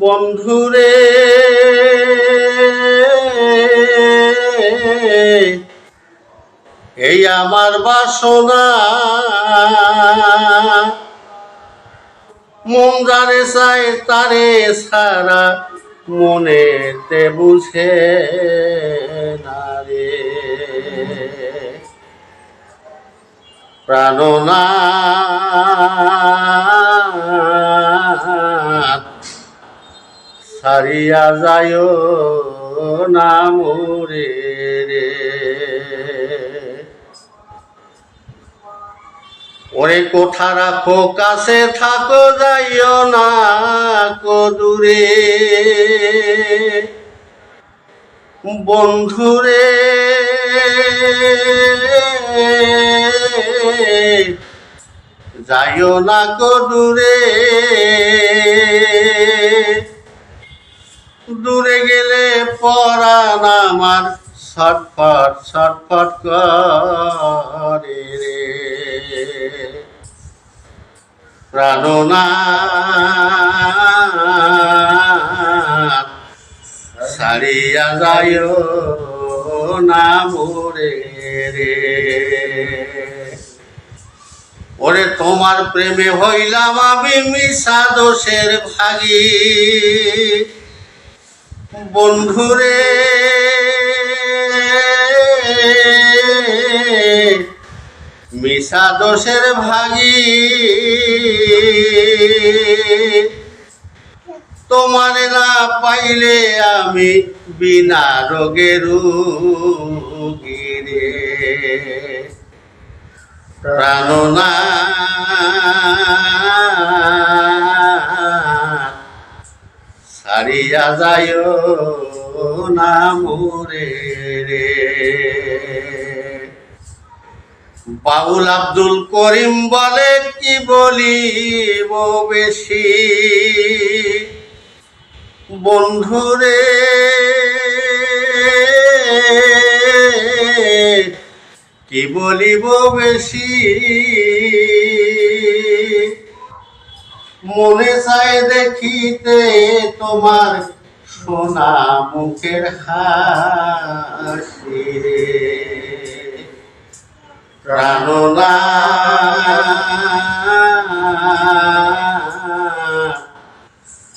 বন্ধুরে। এই আমার বাসনা। মন চায় তারে সারা মনেতে বুঝে না রে। প্রাণনাথ সারিয়া যায় না মোরে রে। ওরে কোঠা রাখো, কাছে থাকো, যাইও না কদূরে বন্ধুরে, যাইও না কদূরে দূরে গেলে পরাণ আমার। ছটফট ছটফট করে রে। প্রাণনাথ সারিয়া যায় না মোরে রে। ওরে তোমার প্রেমে হইলাম আমি মিশা দোষের ভাগী। বন্ধুরে মিশা দোষের ভাগী। তোমার না পাইলে আমি বিনা রোগের রুগীরে প্রাণনা সারিয়া যায় রে। বাউল আব্দুল করিম বলে কি বলিব বেশি? বন্ধুরে কি বলিব বেশি? মনে চায় দেখিতে তোমার সোনা মুখের হাসি প্রাণনা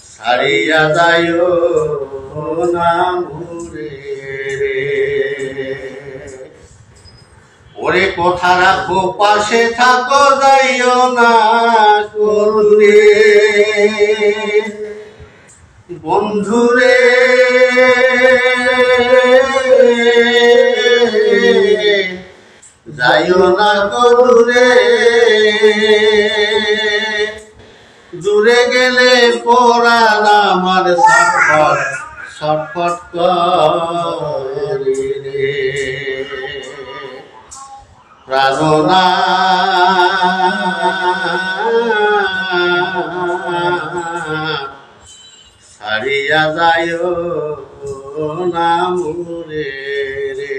ছাড়িয়া যায় না ঘুরে রে কথা রাখো পাশে থাকো, যাইও না করুরে বন্ধুরে, যাইও না করুরে দূরে গেলে পরাণ আমার ছটফট ছটফট করে। রে প্রাণনা সারিয়া যায় না মুরে রে।